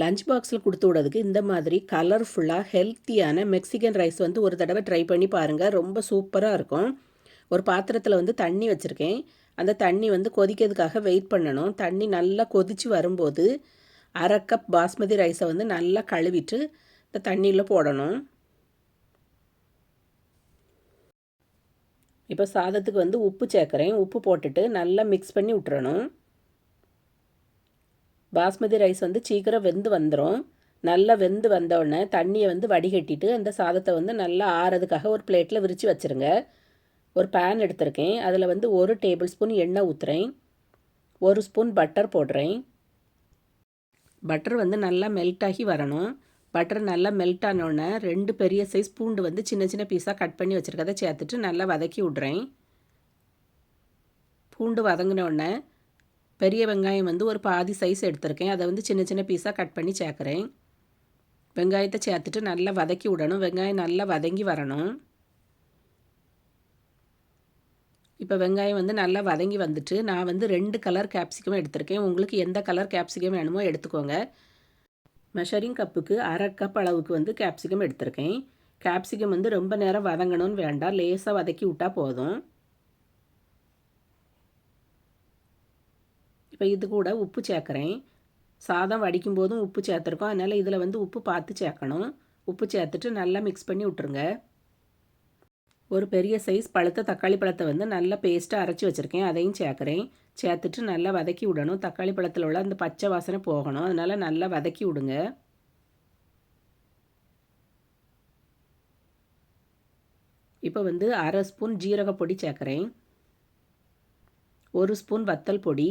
Lunch பாக்ஸில் கொடுத்து விடுறதுக்கு இந்த மாதிரி கலர்ஃபுல்லாக ஹெல்த்தியான மெக்சிகன் ரைஸ் வந்து ஒரு தடவை ட்ரை பண்ணி பாருங்கள் ரொம்ப சூப்பராக இருக்கும். ஒரு பாத்திரத்தில் வந்து தண்ணி வச்சுருக்கேன். அந்த தண்ணி வந்து கொதிக்கிறதுக்காக வெயிட் பண்ணணும். தண்ணி நல்லா கொதித்து வரும்போது அரை கப் பாஸ்மதி ரைஸை வந்து நல்லா கழுவிட்டு இந்த தண்ணியில் போடணும். இப்போ சாதத்துக்கு வந்து உப்பு சேர்க்குறேன். உப்பு போட்டுட்டு நல்லா மிக்ஸ் பண்ணி விட்டுறணும். பாஸ்மதி ரைஸ் வந்து சீக்கிரம் வெந்து வந்துடும் நல்லா வெந்து வந்தோடனே தண்ணியை வந்து வடிகட்டிட்டு அந்த சாதத்தை வந்து நல்லா ஆறதுக்காக ஒரு பிளேட்டில் விரித்து வச்சுருங்க. ஒரு பேன் எடுத்திருக்கேன். அதில் வந்து ஒரு டேபிள் ஸ்பூன் எண்ணெய் ஊற்றுறேன் ஒரு ஸ்பூன் பட்டர் போடுறேன். பட்டர் வந்து நல்லா மெல்ட் ஆகி வரணும். பட்டர் நல்லா மெல்ட் ஆனோடனே ரெண்டு பெரிய சைஸ் பூண்டு வந்து சின்ன சின்ன பீஸாக கட் பண்ணி வச்சுருக்கதை சேர்த்துட்டு நல்லா வதக்கி விட்றேன். பூண்டு வதங்கினோடனே பெரிய வெங்காயம் வந்து ஒரு பாதி சைஸ் எடுத்திருக்கேன். அதை வந்து சின்ன சின்ன பீஸாக கட் பண்ணி சேர்க்குறேன். வெங்காயத்தை சேர்த்துட்டு நல்லா வதக்கி விடணும். வெங்காயம் நல்லா வதங்கி வரணும். இப்போ வெங்காயம் வந்து நல்லா வதங்கி வந்துட்டு நான் வந்து ரெண்டு கலர் கேப்சிகம் எடுத்திருக்கேன். உங்களுக்கு எந்த கலர் கேப்சிகம் வேணுமோ எடுத்துக்கோங்க. மெஷரிங் கப்புக்கு அரை கப் அளவுக்கு வந்து கேப்சிகம் எடுத்திருக்கேன். கேப்சிகம் வந்து ரொம்ப நேரம் வதங்கணும்னு வேண்டாம். லேசாக வதக்கி விட்டால் போதும். இப்போ இது கூட உப்பு சேர்க்குறேன். சாதம் வடிக்கும் போதும் உப்பு சேர்த்துருக்கோம். அதனால் இதில் வந்து உப்பு பார்த்து சேர்க்கணும். உப்பு சேர்த்துட்டு நல்லா மிக்ஸ் பண்ணி விட்ருங்க ஒரு பெரிய சைஸ் பழுத்த தக்காளி பழத்தை வந்து நல்லா பேஸ்ட்டாக அரைச்சி வச்சுருக்கேன். அதையும் சேர்க்குறேன். சேர்த்துட்டு நல்லா வதக்கி விடணும். தக்காளி பழத்தில் உள்ள அந்த பச்சை வாசனை போகணும். அதனால் நல்லா வதக்கி விடுங்க. இப்போ வந்து அரை ஸ்பூன் ஜீரக பொடி சேர்க்குறேன். ஒரு ஸ்பூன் வத்தல் பொடி.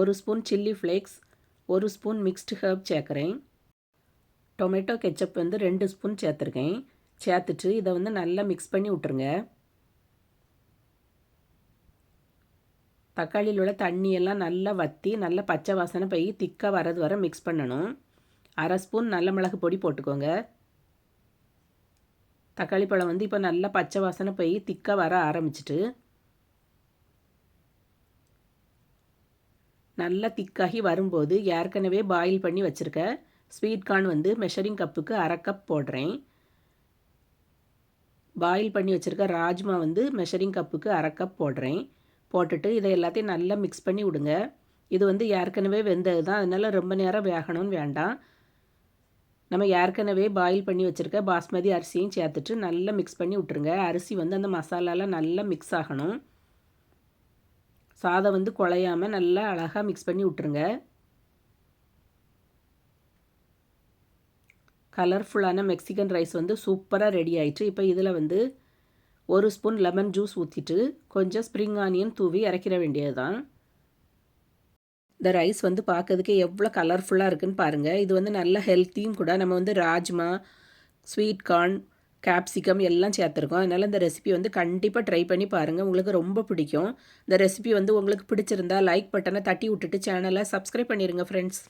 ஒரு ஸ்பூன் சில்லி ஃப்ளேக்ஸ் ஒரு ஸ்பூன் மிக்ஸ்டு ஹர்ப் சேர்க்குறேன். டொமேட்டோ கெச்சப் வந்து ரெண்டு ஸ்பூன் சேர்த்துருக்கேன். சேர்த்துட்டு இதை வந்து நல்லா மிக்ஸ் பண்ணி விட்ருங்க தக்காளியில் உள்ள தண்ணியெல்லாம் நல்லா வற்றி நல்லா பச்சை வாசனை போய் திக்காக வரது வர மிக்ஸ் பண்ணணும். அரை ஸ்பூன் நல்ல மிளகு பொடி போட்டுக்கோங்க. தக்காளி பழம் வந்து இப்போ நல்லா பச்சை வாசனை போய் திக்காக வர ஆரம்பிச்சிட்டு நல்லா திக்காகி வரும்போது ஏற்கனவே பாயில் பண்ணி வச்சுருக்க ஸ்வீட் கார்ன் வந்து மெஷரிங் கப்புக்கு அரை கப் போடுறேன். பாயில் பண்ணி வச்சுருக்க ராஜ்மா வந்து மெஷரிங் கப்புக்கு அரை கப் போடுறேன். போட்டுட்டு இதை எல்லாத்தையும் நல்லா மிக்ஸ் பண்ணி விடுங்க. இது வந்து ஏற்கனவே வெந்தது தான் அதனால் ரொம்ப நேரம் வேகணும்னு வேண்டாம். நம்ம ஏற்கனவே பாயில் பண்ணி வச்சுருக்க பாஸ்மதி அரிசியும் சேர்த்துட்டு நல்லா மிக்ஸ் பண்ணி விட்ருங்க அரிசி வந்து அந்த மசாலாலாம் நல்லா மிக்ஸ் ஆகணும். சாதம் வந்து குழையாமல் நல்லா அழகாக மிக்ஸ் பண்ணி விட்ருங்க கலர்ஃபுல்லான மெக்சிகன் ரைஸ் வந்து சூப்பராக ரெடி ஆயிடுச்சு இப்போ இதில் வந்து ஒரு ஸ்பூன் லெமன் ஜூஸ் ஊற்றிட்டு கொஞ்சம் ஸ்ப்ரிங் ஆனியன் தூவி இறக்கிற வேண்டியது தான் இந்த ரைஸ் வந்து பார்க்கறதுக்கு எவ்வளோ கலர்ஃபுல்லாக இருக்குன்னு பாருங்கள் இது வந்து நல்ல ஹெல்த்தியும் கூட நம்ம வந்து ராஜ்மா ஸ்வீட் கார்ன் கேப்சிகம் எல்லாம் சேர்த்துருக்கோம். அதனால் இந்த ரெசிபி வந்து கண்டிப்பாக ட்ரை பண்ணி பாருங்கள் உங்களுக்கு ரொம்ப பிடிக்கும். இந்த ரெசிபி வந்து உங்களுக்கு பிடிச்சிருந்தா லைக் பட்டனை தட்டி விட்டுட்டு சேனலை சப்ஸ்கிரைப் பண்ணிடுங்க ஃப்ரெண்ட்ஸ்